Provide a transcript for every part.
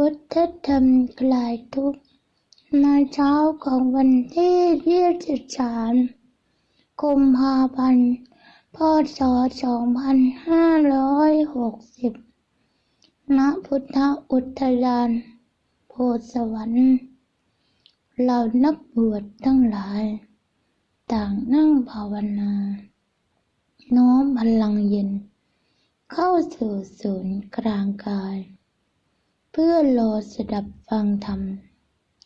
พุทธธรรมคลายทุกข์ในเช้าของวันที่ยี่สิบสามกุมภาพันธ์พศสองพันห้าร้อยหกสิบณพุทธอุทยาน โพสวรรค์เหล่านักบวชทั้งหลาย ต่างนั่งภาวนา น้อมพลังเย็น เข้าสู่ศูนย์กลางกาย พื่อรอสดับฟังธรรม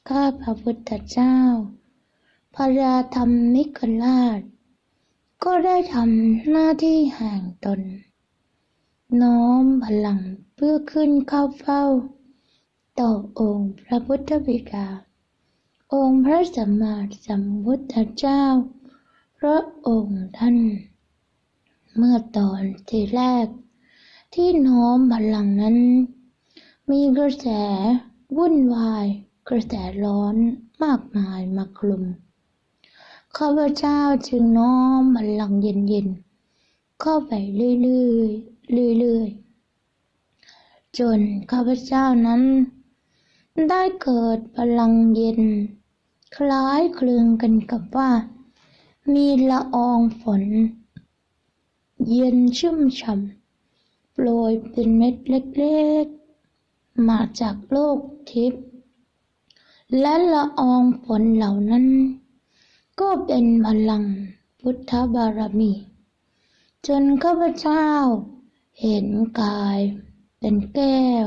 ข้าพระพุทธเจ้า พระราธรรมิกราช ก็ได้ทำหน้าที่แห่งตน น้อมพลังเพื่อขึ้นเข้าเฝ้า ต่อองค์พระพุทธบิดา องค์พระสัมมาสัมพุทธเจ้า พระองค์ท่าน เมื่อตอนที่แรกที่น้อมพลังนั้น มีกระแส วุ่นวาย กระแสร้อนมากมายมาคลุม ข้าพเจ้าจึงน้อมพลังเย็นๆ เข้าไปเรื่อยๆเรื่อยๆ จนข้าพเจ้านั้น ได้เกิดพลังเย็น คล้ายคลึงกันกับว่า มีละอองฝน เย็นชุ่มฉ่ำโปรยเป็นเม็ดเล็กๆ มาจากโลกทิพย์และละอองฝนเหล่านั้น ก็เป็นพลังพุทธบารมี จนข้าพเจ้าเห็นกายเป็นแก้ว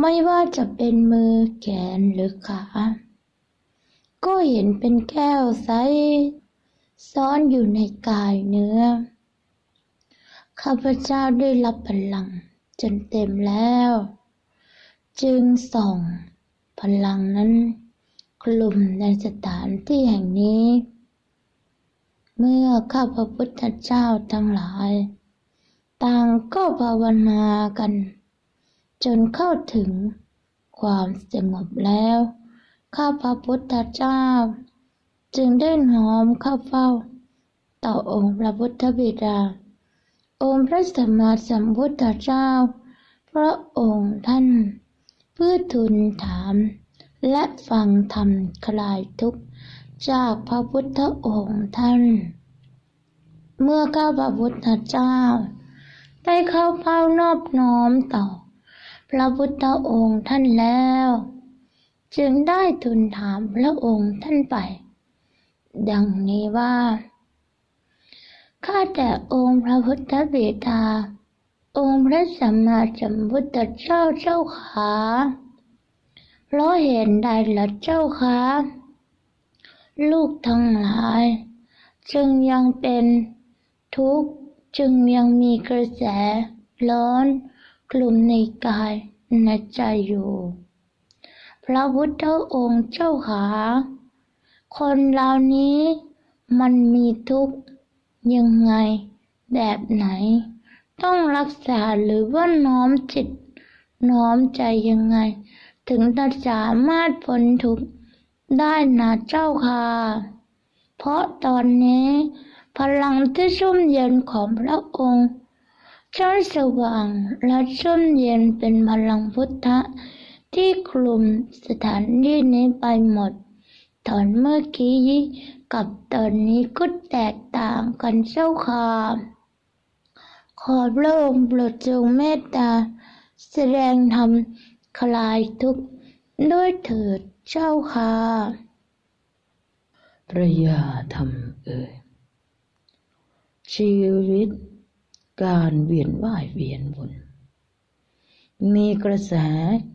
ไม่ว่าจะเป็นมือแขนหรือขา ก็เห็นเป็นแก้วใสซ้อนอยู่ในกายเนื้อ ข้าพเจ้าได้รับพลัง จนเต็มแล้ว จึงส่งพลังนั้นคลุมในสถานที่แห่งนี้ เมื่อข้าพระพุทธเจ้าทั้งหลาย ต่างก็ภาวนากัน จนเข้าถึงความสงบแล้ว ข้าพระพุทธเจ้า จึงได้น้อมเข้าเฝ้า ต่อองค์พระพุทธบิดา องค์พระสัมมาสัมพุทธเจ้า พระองค์ท่านเพื่อทูลถาม และฟังธรรมคลายทุกข์จากพระพุทธองค์ท่าน เมื่อข้าพระพุทธเจ้า ได้เข้าเฝ้านอบน้อมต่อ พระพุทธองค์ท่านแล้ว จึงได้ทูลถามพระองค์ท่านไป ดังนี้ว่า ข้าแต่องค์พระพุทธบิดา องค์พระสัมมาสัมพุทธเจ้าเจ้าขาเพราะเห็นใดละเจ้าคะลูกทั้งหลาย จึงยังเป็นทุกข์จึงยังมีกระแสร้อนกลุ่มในกายในใจอยู่ พระพุทธองค์เจ้าขาคนเหล่านี้มันมีทุกข์ยังไงแบบไหน ต้องรักษาหรือว่าน้อมจิต น้อมใจยังไง ถึงจะสามารถพ้นทุกข์ได้นะเจ้าค่ะเพราะตอนนี้ พลังที่ชุ่มเย็นของพระองค์ช่างสว่างและชุ่มเย็นเป็นพลังพุทธะที่คลุมสถานที่นี้ไปหมด ตอนเมื่อกี้กับตอนนี้ก็แตกต่างกันเจ้าค่ะ ขอพระองค์โปรดจงเมตตา แสดงธรรมคลายทุกข์ด้วยเถิดเจ้าค่ะพระยาธรรมเอ่ยชีวิต การเวียนว่ายเวียนวนมีกระแส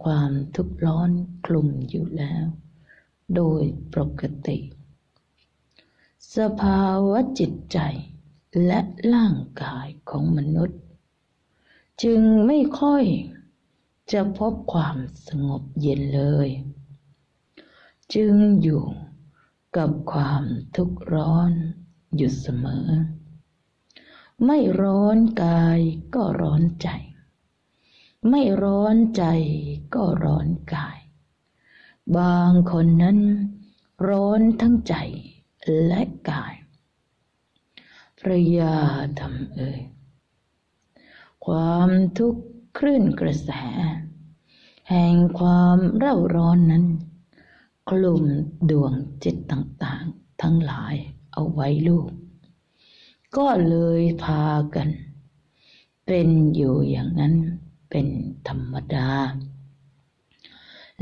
ความทุกข์ร้อนคลุมอยู่แล้ว โดยปกติ สภาวะจิตใจ และร่างกายของมนุษย์ จึงไม่ค่อยจะพบความสงบเย็นเลย จึงอยู่กับความทุกข์ร้อนอยู่เสมอ ไม่ร้อนกายก็ร้อนใจ ไม่ร้อนใจก็ร้อนกาย บางคนนั้นร้อนทั้งใจและกาย ระยาธรรมเอ่ยความทุกข์คลื่นกระแส แห่งความเร่าร้อนนั้น กลุ่มดวงจิตต่างๆ ทั้งหลายเอาไว้ลูก ก็เลยพากัน เป็นอยู่อย่างนั้นเป็นธรรมดา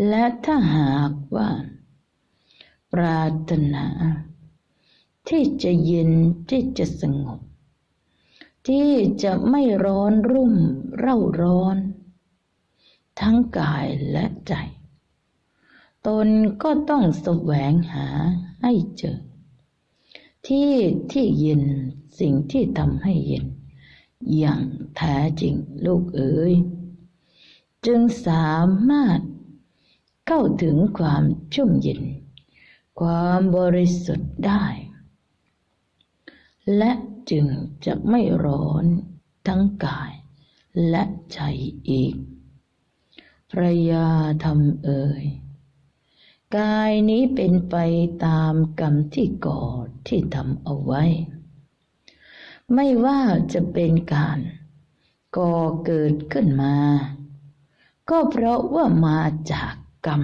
และถ้าหากว่า ปรารถนา ที่จะเย็นที่จะสงบ ที่จะไม่ร้อนรุ่มเร่าร้อน ทั้งกายและใจ ตนก็ต้องแสวงหาให้เจอ ที่ที่เย็นสิ่งที่ทำให้เย็น อย่างแท้จริงลูกเอ๋ยจึงสามารถเข้าถึงความชุ่มเย็น ความบริสุทธิ์ได้ และจึงจะไม่ร้อนทั้งกาย และใจอีก พระยาธรรมเอ่ย กายนี้เป็นไปตามกรรมที่ก่อที่ทำเอาไว้ ไม่ว่าจะเป็นการก่อเกิดขึ้นมา ก็เพราะว่ามาจากกรรม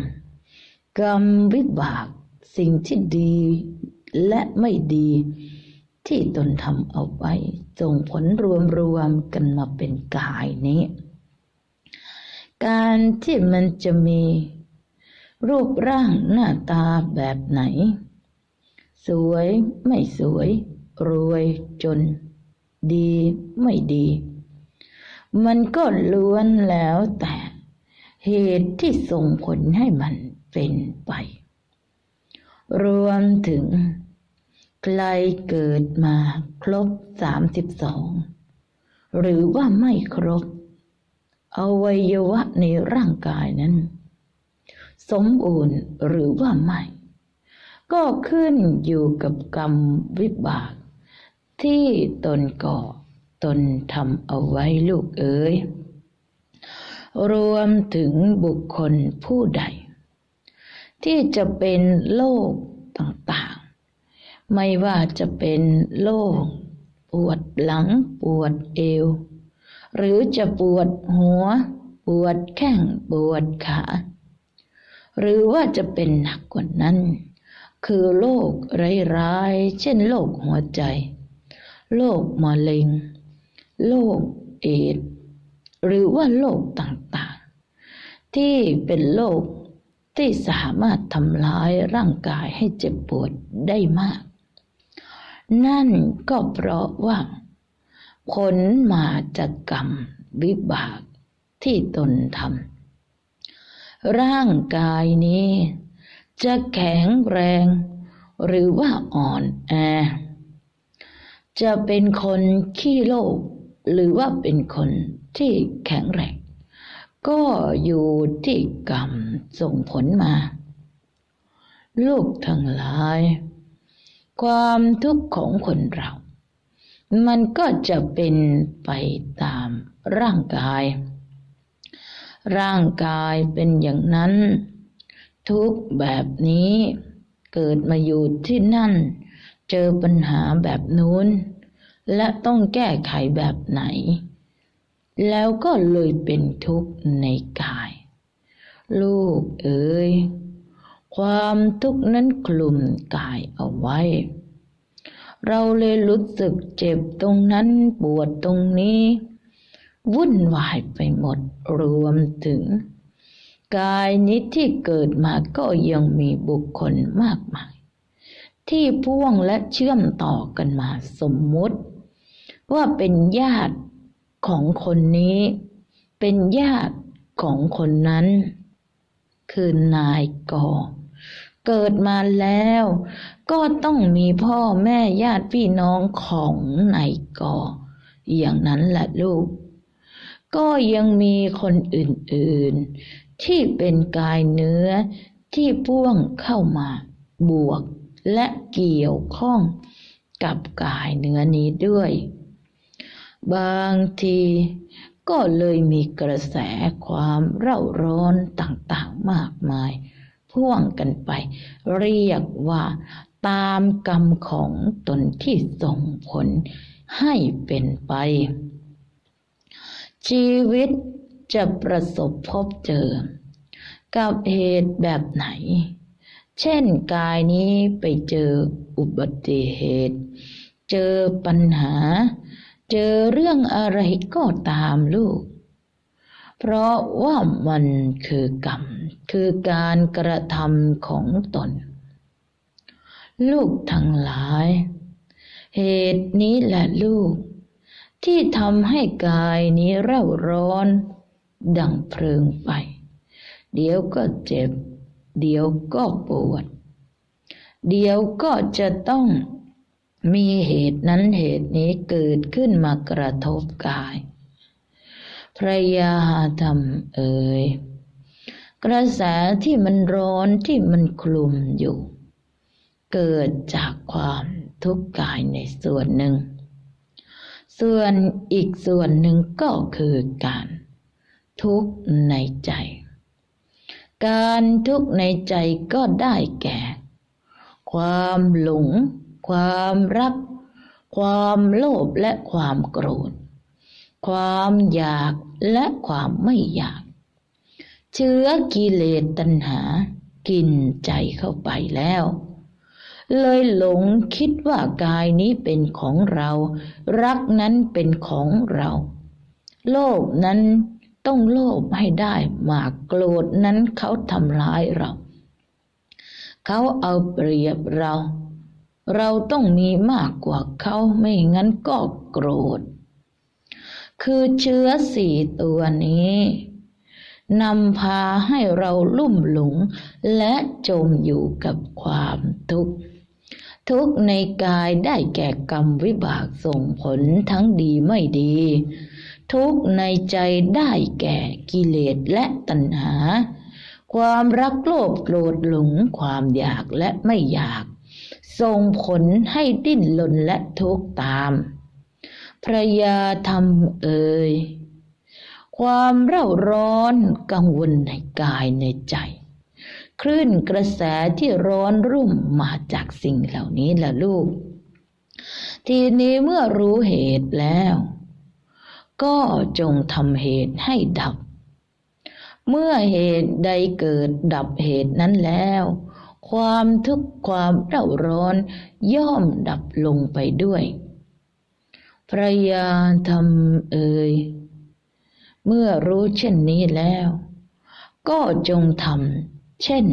กรรมวิบากสิ่งที่ดีและไม่ดี ที่ตนทำเอาไว้ส่งผลรวมรวมๆกันมาเป็นกายนี้ การที่มันจะมี รูปร่างหน้าตาแบบไหน สวยไม่สวย รวยจน ดีไม่ดี มันก็ล้วนแล้วแต่เหตุที่ส่งผลให้มันเป็นไป รวมถึง ใครเกิดมาครบสามสิบสองหรือว่าไม่ครบ อวัยวะในร่างกายนั้น สมบูรณ์หรือว่าไม่ ก็ขึ้นอยู่กับกรรมวิบาก ที่ตนก่อตนทำเอาไว้ลูกเอ๋ยรวมถึงบุคคลผู้ใด ที่จะเป็นโรคต่าง ไม่ว่าจะเป็นโรคปวดหลังปวดเอว หรือจะปวดหัว ปวดแข้งปวดขา หรือว่าจะเป็นหนักกว่านั้น คือโรคร้ายๆ เช่นโรคหัวใจโรคมะเร็งโรคเอดส์หรือว่าโรคต่างๆ ที่เป็นโรคที่สามารถทำร้ายร่างกายให้เจ็บปวดได้มาก นั่นก็เพราะว่า ผลมาจากกรรมวิบากที่ตนทำร่างกายนี้ จะแข็งแรง หรือว่าอ่อนแอ จะเป็นคนขี้โลภหรือว่าเป็นคนที่แข็งแรง ก็อยู่ที่กรรมส่งผลมา ลูกทั้งหลาย ความทุกข์ของคนเรา มันก็จะเป็นไปตามร่างกาย ร่างกายเป็นอย่างนั้น ทุกแบบนี้เกิดมาอยู่ที่นั่น เจอปัญหาแบบนู้น และต้องแก้ไขแบบไหน แล้วก็เลยเป็นทุกข์ในกาย ลูกเอ๋ย ความทุกข์นั้นคลุมกายเอาไว้ เราเลยรู้สึกเจ็บตรงนั้นปวดตรงนี้ วุ่นวายไปหมดรวมถึง กายนี้ที่เกิดมาก็ยังมีบุคคลมากมาย ที่พ่วงและเชื่อมต่อกันมาสมมุติ ว่าเป็นญาติของคนนี้ เป็นญาติของคนนั้นคือนายกอ เกิดมาแล้ว ก็ต้องมีพ่อแม่ญาติพี่น้องของนายกออย่างนั้นแหละลูก ก็ยังมีคนอื่นๆ ที่เป็นกายเนื้อที่พ่วงเข้ามาบวกและเกี่ยวข้องกับกายเนื้อนี้ด้วย บางทีก็เลยมีกระแสความเร่าร้อนต่างๆมากมาย พ่วงกันไป เรียกว่าตามกรรมของตนที่ส่งผลให้เป็นไป ชีวิตจะประสบพบเจอ กับเหตุแบบไหน เช่นกายนี้ไปเจออุบัติเหตุ เจอปัญหา เจอเรื่องอะไรก็ตามลูก เพราะว่ามันคือกรรม คือการกระทำของตน ลูกทั้งหลาย เหตุนี้แหละลูก ที่ทำให้กายนี้เร่าร้อน ดังเพลิงไฟเดี๋ยวก็เจ็บ เดี๋ยวก็ปวด เดี๋ยวก็จะต้องมีเหตุนั้นเหตุนี้เกิดขึ้นมากระทบกาย พระยาธรรมเอ่ยกระแสที่มันร้อนที่มันคลุมอยู่ เกิดจากความทุกข์กายในส่วนหนึ่ง ส่วนอีกส่วนหนึ่งก็คือการทุกข์ในใจ การทุกข์ในใจก็ได้แก่ ความหลง ความรัก ความโลภและความโกรธ ความอยาก และความไม่อยาก เชื้อกิเลสตัณหา กินใจเข้าไปแล้ว เลยหลงคิดว่ากายนี้เป็นของเรา รักนั้นเป็นของเรา โลภนั้นต้องโลภให้ได้มากโกรธนั้นเขาทำร้ายเรา เขาเอาเปรียบเรา เราต้องมีมากกว่าเขาไม่งั้นก็โกรธ คือเชื้อสี่ตัวนี้นำพาให้เราลุ่มหลงและจมอยู่กับความทุกข์ ทุกข์ในกายได้แก่กรรมวิบากส่งผลทั้งดีไม่ดี ทุกข์ในใจได้แก่กิเลสและตัณหา ความรักโลภโกรธหลงความอยากและไม่อยาก ส่งผลให้ดิ้นรนและทุกข์ตาม พระยาธรรมเอ่ยความเร่าร้อนกังวลในกายในใจ คลื่นกระแสที่ร้อนรุ่มมาจากสิ่งเหล่านี้ล่ะลูก ทีนี้เมื่อรู้เหตุแล้ว ก็จงทำเหตุให้ดับ เมื่อเหตุใดเกิดดับเหตุนั้นแล้ว ความทุกข์ความเร่าร้อนย่อมดับลงไปด้วย พระยาธรรมเอ่ยเมื่อรู้เช่นนี้แล้ว ก็จงทำเช่น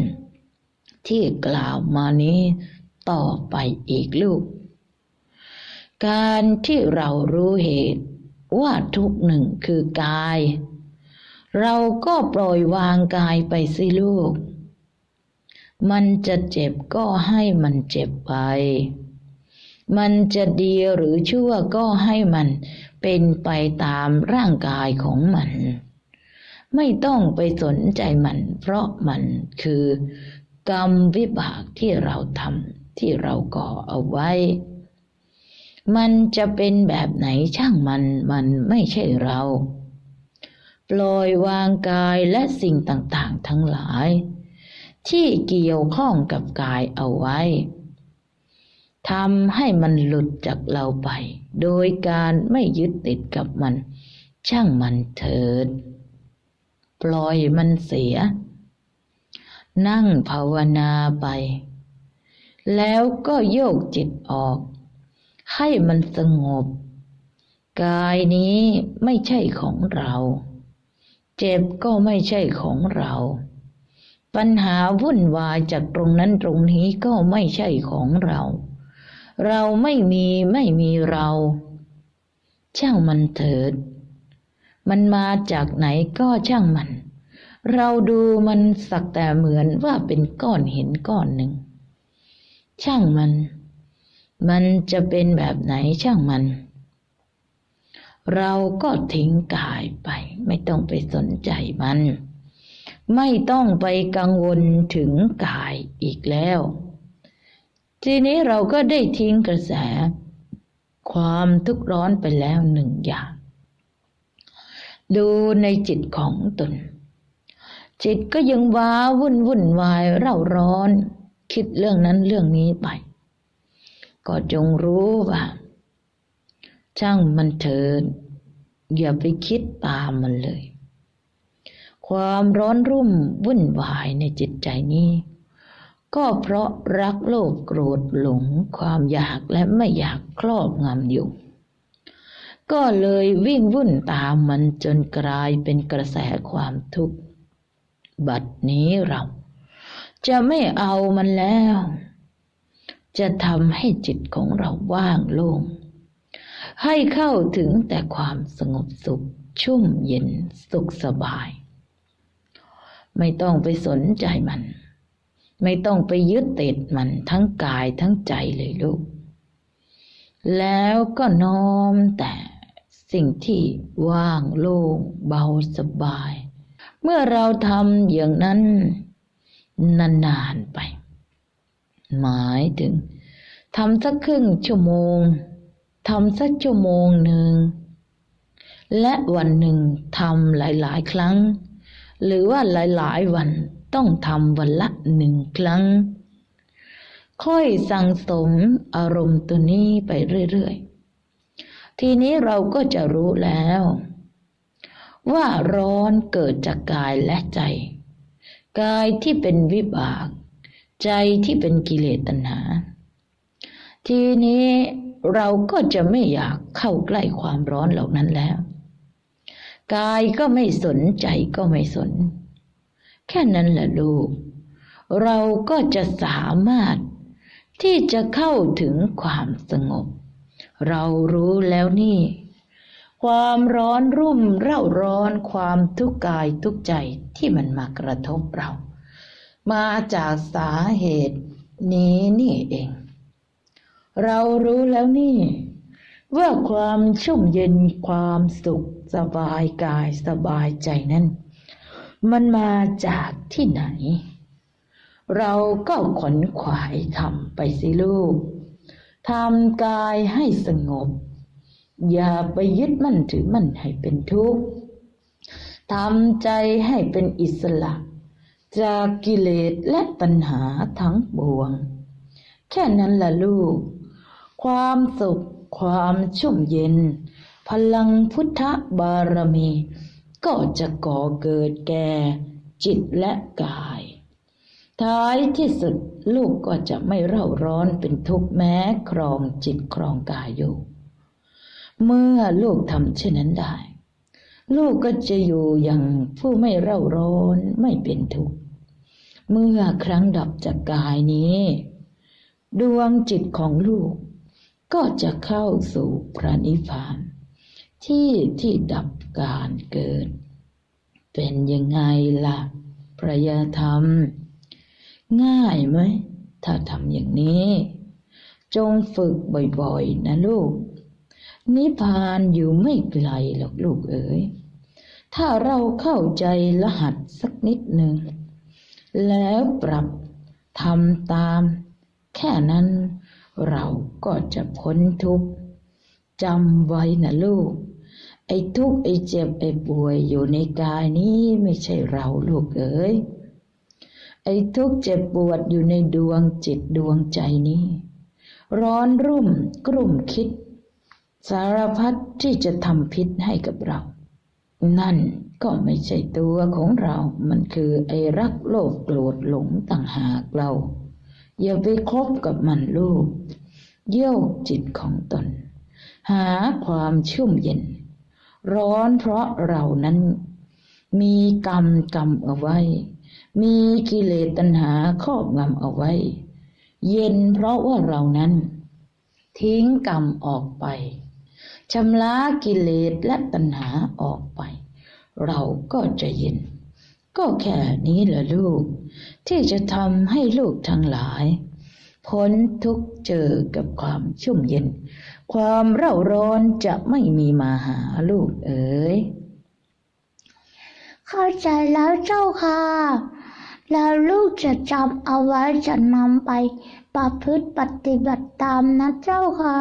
ที่กล่าวมานี้ต่อไปอีกลูก การที่เรารู้เหตุว่าทุกหนึ่งคือกาย เราก็ปล่อยวางกายไปสิลูก มันจะเจ็บก็ให้มันเจ็บไป มันจะดีหรือชั่วก็ให้มันเป็นไปตามร่างกายของมัน ไม่ต้องไปสนใจมัน เพราะมันคือกรรมวิบากที่เราทำที่เราก่อเอาไว้ มันจะเป็นแบบไหนช่างมันมันไม่ใช่เรา ปล่อยวางกายและสิ่งต่างๆทั้งหลาย ที่เกี่ยวข้องกับกายเอาไว้ ทำให้มันหลุดจากเราไป โดยการไม่ยึดติดกับมัน ช่างมันเถิด ปล่อยมันเสีย นั่งภาวนาไป แล้วก็โยกจิตออก ให้มันสงบ กายนี้ไม่ใช่ของเรา เจ็บก็ไม่ใช่ของเราปัญหาวุ่นวายจากตรงนั้นตรงนี้ก็ไม่ใช่ของเรา เราไม่มีไม่มีเรา ช่างมันเถิด มันมาจากไหนก็ช่างมัน เราดูมันสักแต่เหมือนว่าเป็นก้อนหินก้อนหนึ่ง ช่างมัน มันจะเป็นแบบไหนช่างมัน เราก็ทิ้งกายไป ไม่ต้องไปสนใจมัน ไม่ต้องไปกังวลถึงกายอีกแล้ว ทีนี้เราก็ได้ทิ้งกระแส ความทุกข์ร้อนไปแล้วหนึ่งอย่าง ดูในจิตของตน จิตก็ยังว้าวุ่นวุ่นวายเร่าร้อน คิดเรื่องนั้นเรื่องนี้ไป ก็จงรู้ว่า ช่างมันเถิดอย่าไปคิดตามมันเลย ความร้อนรุ่มวุ่นวายในจิตใจนี้ ก็เพราะรักโลภโกรธหลงความอยากและไม่อยากครอบงำอยู่ ก็เลยวิ่งวุ่นตามมันจนกลายเป็นกระแสความทุกข์ บัดนี้เรา จะไม่เอามันแล้ว จะทำให้จิตของเราว่างโล่ง ให้เข้าถึงแต่ความสงบสุข ชุ่มเย็นสุขสบาย ไม่ต้องไปสนใจมัน ไม่ต้องไปยึดติดมันทั้งกายทั้งใจเลยลูก แล้วก็น้อมแต่สิ่งที่ว่างโล่งเบาสบาย เมื่อเราทำอย่างนั้นนานๆไป หมายถึงทำสักครึ่งชั่วโมงทำสักชั่วโมงหนึ่ง และวันหนึ่งทำหลายๆ ครั้ง หรือว่าหลายๆวัน ต้องทำวันละหนึ่งครั้ง ค่อยสั่งสมอารมณ์ตัวนี้ไปเรื่อยๆ ทีนี้เราก็จะรู้แล้ว ว่าร้อนเกิดจากกายและใจ กายที่เป็นวิบาก ใจที่เป็นกิเลสตัณหา ทีนี้เราก็จะไม่อยากเข้าใกล้ความร้อนเหล่านั้นแล้ว กายก็ไม่สนใจก็ไม่สน แค่นั้นแหละลูก เราก็จะสามารถที่จะเข้าถึงความสงบ เรารู้แล้วนี่ ความร้อนรุ่มเร่าร้อนความทุกข์กายทุกใจที่มันมากระทบเรา มาจากสาเหตุนี้นี่เอง เรารู้แล้วนี่ ว่าความชุ่มเย็นความสุขสบายกายสบายใจนั้น มันมาจากที่ไหน เราก็ขนขวายทำไปสิลูกทำกายให้สงบ อย่าไปยึดมั่นถือมั่นให้เป็นทุกข์ทำใจให้เป็นอิสระ จากกิเลสและตัณหาทั้งปวง แค่นั้นล่ะลูก ความสุขความชุ่มเย็น พลังพุทธบารมี ก็จะก่อเกิดแก่จิตและกาย ท้ายที่สุดลูกก็จะไม่เร่าร้อนเป็นทุกข์แม้ครองจิตครองกายอยู่ เมื่อลูกทำเช่นนั้นได้ ลูกก็จะอยู่อย่างผู้ไม่เร่าร้อนไม่เป็นทุกข์เมื่อครั้งดับจากกายนี้ ดวงจิตของลูกก็จะเข้าสู่พระนิพพาน ที่ที่ดับ การเกิด เป็นยังไงล่ะพระยาธรรม ง่ายไหม ถ้าทำอย่างนี้ จงฝึกบ่อยๆ นะลูก นิพพานอยู่ไม่ไกลหรอกลูกเอ๋ยถ้าเราเข้าใจรหัสสักนิดหนึ่ง แล้วปรับทำตาม แค่นั้นเราก็จะพ้นทุกข์จำไว้นะลูก ไอ้ทุกข์ไอ้เจ็บไอ้ป่วยอยู่ในกายนี้ไม่ใช่เราลูกเอ๋ยไอ้ทุกข์เจ็บปวดอยู่ในดวงจิตดวงใจนี้ ร้อนรุ่มกลุ่มคิด สารพัดที่จะทำพิษให้กับเรา นั่นก็ไม่ใช่ตัวของเรา มันคือไอ้รักโลภโกรธหลงต่างหากเรา อย่าไปคบกับมันลูกโยกจิตของตน หาความชุ่มเย็น ร้อนเพราะเรานั้น มีกรรมกรรมเอาไว้ มีกิเลสตัณหาครอบงำเอาไว้ เย็นเพราะว่าเรานั้น ทิ้งกรรมออกไปชำระกิเลสและตัณหาออกไป เราก็จะเย็น ก็แค่นี้แหละลูก ที่จะทำให้ลูกทั้งหลาย พ้นทุกเจอกับความชุ่มเย็น ความเร่าร้อนจะไม่มีมาหาลูกเอ๋ย เข้าใจแล้วเจ้าค่ะ แล้วลูกจะจำเอาไว้จะนำไปประพฤติปฏิบัติตามนะเจ้าค่ะ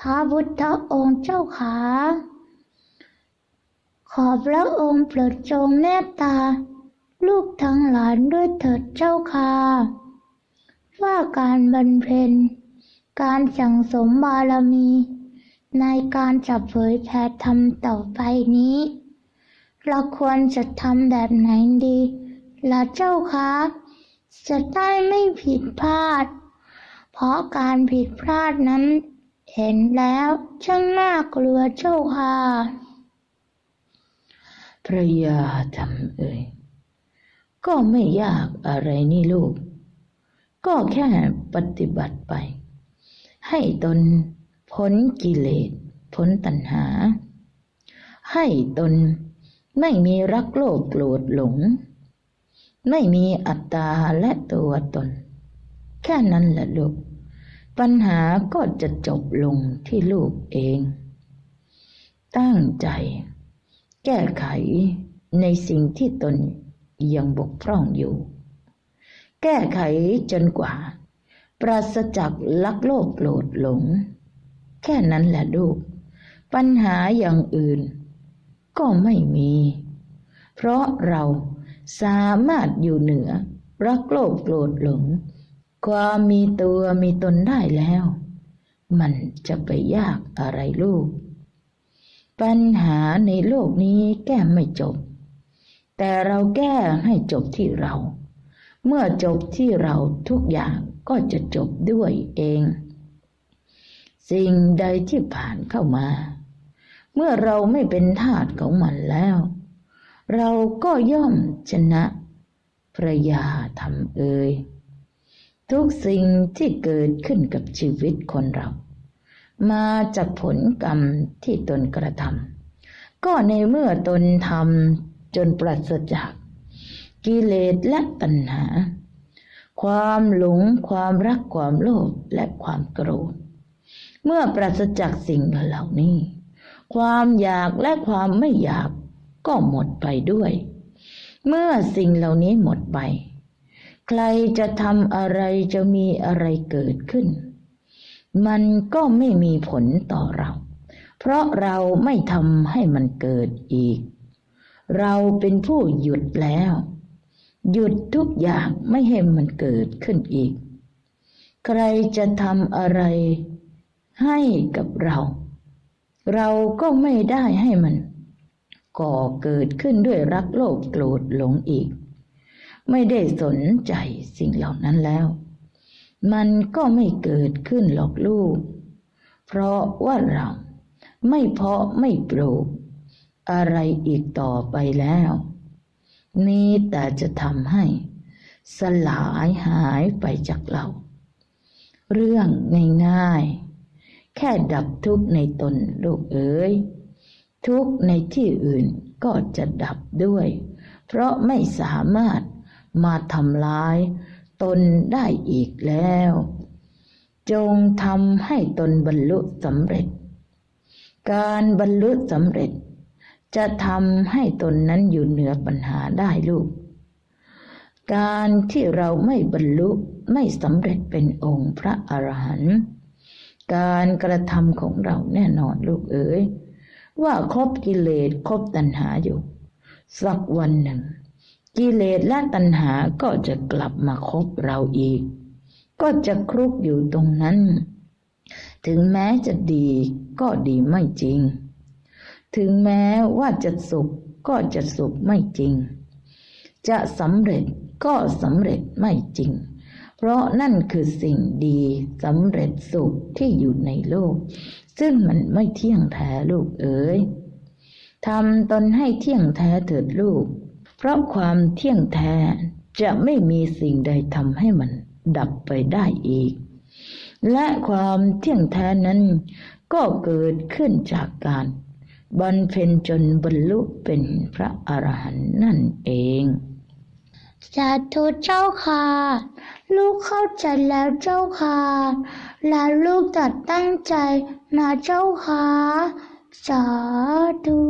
พระพุทธองค์เจ้าค่ะ ขอพระองค์โปรดจงเมตตา ลูกทั้งหลายด้วยเถิดเจ้าค่ะ ว่าการบำเพ็ญ การสั่งสมบารมี ในการจะเผยแผ่ธรรมต่อไปนี้ เราควรจะทำแบบไหนดีล่ะเจ้าคะจะได้ไม่ผิดพลาด เพราะการผิดพลาดนั้น เห็นแล้วช่างน่ากลัวเจ้าค่ะพระยาทำเอ่ยก็ไม่ยากอะไรนี่ลูก ก็แค่ปฏิบัติไป ให้ตนพ้นกิเลสพ้นตัณหา ให้ตนไม่มีรักโลภโกรธหลง ไม่มีอัตตาและตัวตน แค่นั้นแหละลูก ปัญหาก็จะจบลงที่ลูกเอง ตั้งใจ แก้ไขในสิ่งที่ตนยังบกพร่องอยู่ แก้ไขจนกว่า ปราศจากลักโลภโกรธหลง แค่นั้นแหละลูก ปัญหาอย่างอื่น ก็ไม่มี เพราะเราสามารถอยู่เหนือรักโลภโกรธหลง ความมีตัวมีตนได้แล้ว มันจะไปยากอะไรลูก ปัญหาในโลกนี้แก้ไม่จบ แต่เราแก้ให้จบที่เรา เมื่อจบที่เราทุกอย่าง ก็จะจบด้วยเอง สิ่งใดที่ผ่านเข้ามา เมื่อเราไม่เป็นทาสของมันแล้ว เราก็ย่อมชนะพระยาทำเอ่ยทุกสิ่งที่เกิดขึ้นกับชีวิตคนเรา มาจากผลกรรมที่ตนกระทำก็ในเมื่อตนทำจนปราศจาก กิเลสและตัณหา ความหลง ความรักความโลภและความโกรธ เมื่อปราศจากสิ่งเหล่านี้ ความอยากและความไม่อยากก็หมดไปด้วย เมื่อสิ่งเหล่านี้หมดไป ใครจะทำอะไรจะมีอะไรเกิดขึ้น มันก็ไม่มีผลต่อเรา เพราะเราไม่ทำให้มันเกิดอีก เราเป็นผู้หยุดแล้ว หยุดทุกอย่างไม่ให้มันเกิดขึ้นอีก ใครจะทำอะไรให้กับเรา เราก็ไม่ได้ให้มัน ก่อเกิดขึ้นด้วยรักโลภโกรธหลงอีก ไม่ได้สนใจสิ่งเหล่านั้นแล้ว มันก็ไม่เกิดขึ้นหรอกลูก เพราะว่าเราไม่เพาะไม่ปลูก อะไรอีกต่อไปแล้ว นี่แต่จะทำให้ สลายหายไปจากเรา เรื่องง่ายๆ แค่ดับทุกข์ในตนลูกเอ๋ยทุกข์ในที่อื่นก็จะดับด้วย เพราะไม่สามารถมาทำลายตนได้อีกแล้ว จงทำให้ตนบรรลุสำเร็จ การบรรลุสำเร็จ จะทำให้ตนนั้นอยู่เหนือปัญหาได้ลูก การที่เราไม่บรรลุไม่สำเร็จเป็นองค์พระอรหันต์การกระทำของเราแน่นอนลูกเอ๋ยว่าครบกิเลสครบตัณหาอยู่ สักวันหนึ่ง กิเลสและตัณหาก็จะกลับมาคบเราอีก ก็จะครุกอยู่ตรงนั้น ถึงแม้จะดีก็ดีไม่จริง ถึงแม้ว่าจะสุขก็จะสุขไม่จริง จะสำเร็จก็สำเร็จไม่จริง เพราะนั่นคือสิ่งดีสำเร็จสุขที่อยู่ในโลก ซึ่งมันไม่เที่ยงแท้ลูกเอ๋ยทำตนให้เที่ยงแท้เถิดลูก เพราะความเที่ยงแท้จะไม่มีสิ่งใดทำให้มันดับไปได้อีก และความเที่ยงแท้นั้นก็เกิดขึ้นจากการ บรรเพ็ญจนบรรลุเป็นพระอรหันต์นั่นเองสาธุเจ้าค่ะ ลูกเข้าใจแล้วเจ้าค่ะ และลูกจะตั้งใจนะเจ้าค่ะ สาธุ